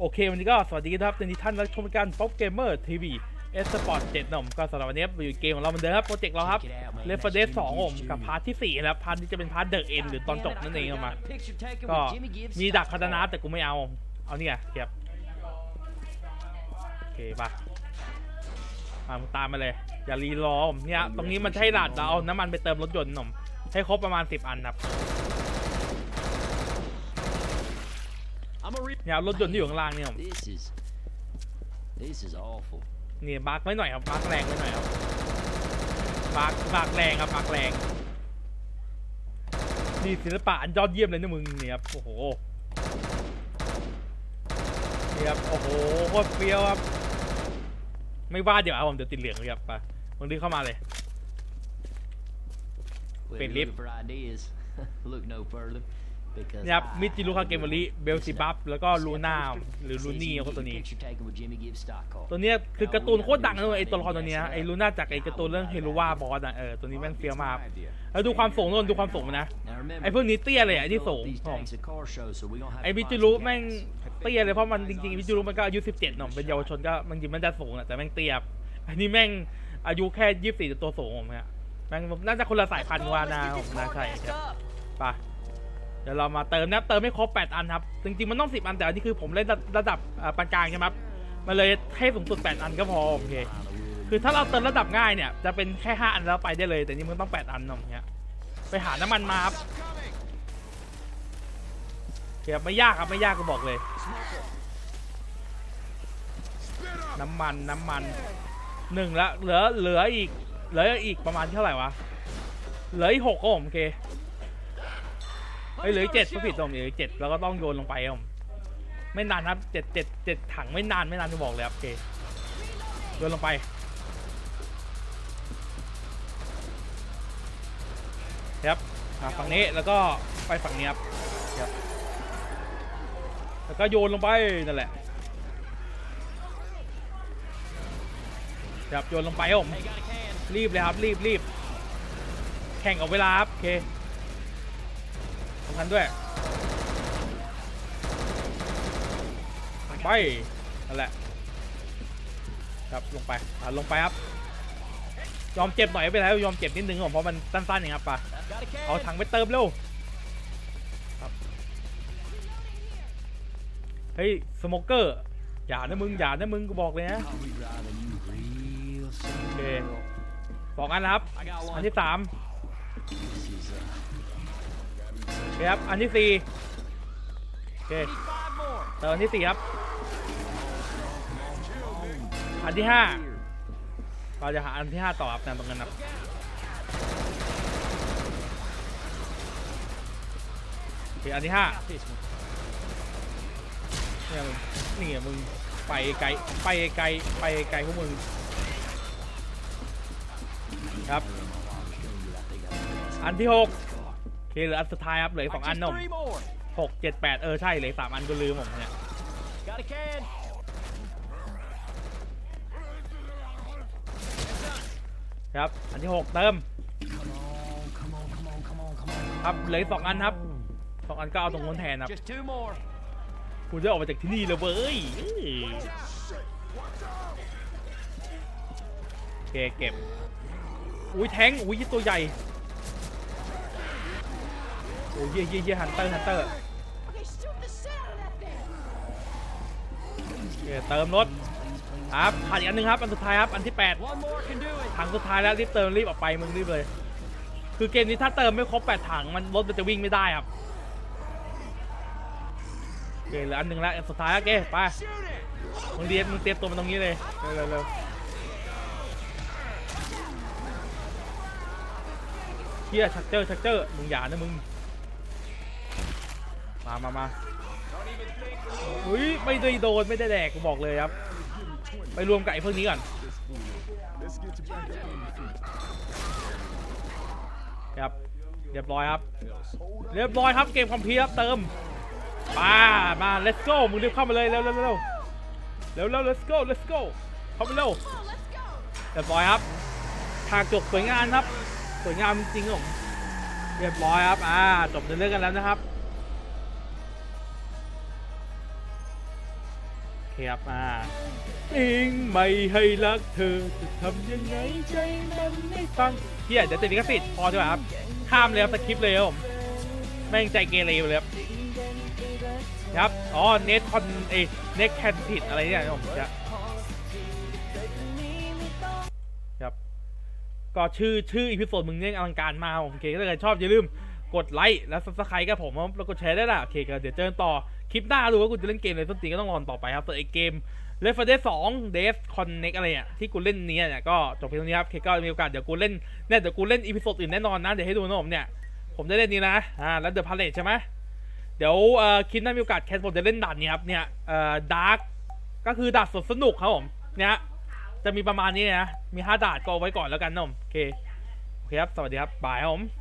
โอเค วันนี้ก็สวัสดีครับในท่านรับชมการป๊อปเกมเมอร์ทีวีเอสปอร์ตเจ็ดนมก็สำหรับวันนี้อยู่เกมของเราเหมือนเดิมครับโปรเจกต์เราครับเลฟเฟอร์เดสสองผมกับพาร์ทที่สี่นะครับพาร์ทนี้จะเป็นพาร์ทเดอะเอ็นหรือตอนจบนั่นเองออกมาก็มีดักพัฒนาแต่กูไม่เอา เอาเนี่ยเก็บโอเคป่ะตามตามมาเลย อย่ารีรอผมเนี่ยตรงนี้มันใช่หลาดเราเอาน้ำมันไปเติมรถยนต์หน่มให้ครบประมาณ10อันครับ เนี่ยเอารถยนต์ที่อยู่ข้างล่างเนี่ยผม This is this is awful. นี่บาร์กไว้หน่อยครับบาร์กแรงไว้หน่อยครับบาร์กบาร์กแรงครับบาร์กแรงนี่ศิลปะอันยอดเยี่ยมเลยนะมึงเนี่ยครับโอ้โหนี่ครับโอ้โหโคตรเฟี้ยวครับไม่ว่าเดี๋ยวเอาผมเดี๋ยวติดเหลืองเลยครับไปมึงรีบเข้ามาเลย Well, Bit if lip. you're looking for ideas, look no further. Because นี่ครับ I มิจิรุคาเกม really ริ เบลซิบัฟแล้วก็ลูน่า หรือ says ลู you นี่ can ก็ get ตัว your นี้ picture taken with Jimmy Gibbs stock car. ตัวเนี้ยคือการ์ตูนโคตรดังเลยไอตัวละครตัวเนี้ยไอลูน่าจากไอการ์ตูนเรื่องเฮโรวาบอสอะเออตัวนี้แม่งเฟี้ยวมากแล้วดูความสูงนนดูความสูงมันนะ Now remember, ไอพวกนี้เตี้ยเลยอะไอ้ที่สูง these ผม tanks are car shows, so we gonna have ไอ to มิ find จิ some รุ gaps. แม่งเตี้ยเลยเพราะมันจริงๆมิจิรุมันก็อายุ17หน่อยเป็นเยาวชนก็มันจริงมันจะสูงอะแต่แม่งเตี้ยอันนี้แม่งอายุแค่24แต่ตัวสูงผมฮะแม่งน่าจะคนละสายพันธุ์วานาผมน่าใช่ครับไป เดี๋ยวเรามาเติมนะเติมไม่ครบ 8 อันครับ จริงๆ มันต้อง 10 อันแต่อันนี้คือผมเล่นระระดับปานกลางใช่ไหมครับ มันเลยให้สูงสุด 8 อันก็พอโอเค คือถ้าเราเติมระดับง่ายเนี่ย จะเป็นแค่ 5 อันแล้วไปได้เลย แต่นี่มันต้อง 8 อันนอย่างเงี้ย ไปหาน้ำมันมาครับเคครับไม่ยากครับไม่ยากก็บอกเลย น้ำมันน้ำมันหนึ่งละเหลือเหลืออีก เหลืออีกประมาณเท่าไหร่วะ เหลืออีกหกก็ผมโอเค เฮ้ยเหลืออีกเจ็ดก็ผิดตรงเหลืออีกเจ็ดแล้วก็ต้องโยนลงไปครับผมไม่นานครับเจ็ดเจ็ดเจ็ดถังไม่นานไม่นานจะบอกเลยครับโอเคโยนลงไปครับอะฝั่งนี้แล้วก็ไปฝั่งนี้ครับครับแล้วก็โยนลงไปนั่นแหละครับโยนลงไปครับผมรีบเลยครับรีบรีบแข่งกับเวลาครับโอเค สำคัญด้วย ไป นั่นแหละ ครับลงไปอะลงไปครับ ยอมเจ็บหน่อยไป็นไรยอมเจ็บนิดนึงผมเพราะมันสั้นๆอย่างครับปะเอาถังไปเติมเร็วครับเฮ้ยสโมเกอร์อย่านะมึงอย่านะมึงกูบอกเลยนะ I'll be driving you real soon, Okay. girl. สองอันนะครับ อันที่สาม โอเคครับ อันที่สี่โอเคเติมอันที่สี่ครับ อันที่ห้าเราจะหาอันที่ห้าต่อครับนั่นตรงนั้นครับโอเคอันที่ห้าเนี่ยมึงนี่ไงมึงไปไกลไปไกลไปไกลพวกมึงครับ อันที่หก เคเหลืออันสุดท้ายครับเหลืออกสองอันนม Three more. หกเจ็ดแปดเออใช่เหลือสามอันก็ลืมผมเนี่ยครับอันที่หกเติมครับเหลือสองอันครับสองอันก็เอาตรงนู้นแทนครับกูจะออกมาจากที่นี่เลยเว้ยเอ้ยโอเคเก็บอุ้ยแทงอุ้ยตัวใหญ่ อ้ยเยี่ยเยี่ยเยี่ยฮันเตอร์ฮันเตอร์ Okay, shoot the shit out of that thing. โอเคเติมรถครับขาดอีกอันหนึงครับ อันสุดท้ายครับ อันที่แปด One more can do it. ถังสุดท้ายแล้วรีบเติมรีบออกไปมึงรีบเลย คือเกมนี้ถ้าเติมไม่ครบแปดถังมันรถมันจะวิ่งไม่ได้ครับโอเคเหลืออันหนึ่งแล้วอันสุดท้ายแล้วโอเคไป Shoot it. มึงเรียนมึงเตรียมตัวมาตรงนี้เลยเร็วเร็วเร็วเฮียชักเจอร์ชักเจอร์มึงอย่านะมึง มามามาอุ้ยไม่ได้โดนไม่ได้แดกกูบอกเลยครับ ไปรวมกับไอ้พวกนี้ก่อนครับเรียบร้อยครับ เรียบร้อยครับเกมคอมพิวครับเติมมามา let's go มึงรีบเข้ามาเลยเร็วเร็วเร็วเร็วเร็ว let's go let's go เข้ามาเร็วเรียบร้อยครับฉากจบสวยงามครับ สวยงามจริงๆผมเรียบร้อยครับ อ่า จบในเรื่องกันแล้วนะครับ ครับอ่าเองไม่ให้รักเธอจะทำยังไงใจมันไม่ฟังเฮียเดี๋ยวติดลิขสิทธิ์พอดีกว่าครับข้ามเลยครับสคริปต์เลยครับผมแม่งใจเกเรเลยครับครับอ๋อเนทคอนเอเนทแคนติดอะไรเนี่ยผมจะครับก็ชื่อชื่ออีพิโซดมึงเนี่ยอลังการมากผมเคถ้าเกิดชอบอย่าลืม กดไลค์และซับสไครต์กับผมแล้วกดแชร์ได้ล่ะโอเคก็เดี๋ยวเจอกันต่อ คลิปหน้าดูว่ากูจะเล่นเกมอะไรต้นตีก็ต้องรอต่อไปครับส่วนไอเกมเลฟเฟอร์เดสองเดฟคอนเน็กอะไรอะที่กูเล่นเนี้ยเนี่ยก็จบเพียงเท่านี้ครับเคก็มีโอกาสเดี๋ยวกูเล่นเนี่ยเดี๋ยวกูเล่นอีพิโซดอื่นแน่นอนนะเดี๋ยวให้ดูนะผมเนี่ยผมได้เล่นนี้นะอ่าแล้วเดอะพาเลทใช่ไหมเดี๋ยวเอ่อคลิปหน้ามีโอกาสแคสผมจะเล่นด่านนี้ครับเนี่ยเอ่อดาร์กก็คือด่านสดสนุกครับผมเนี่ยจะมีประมาณนี้นะมีห้าด่านก็ไว้ก่อนแล้วกันนะผมโอเคโอเคครับสวัสดีครับบายครับผม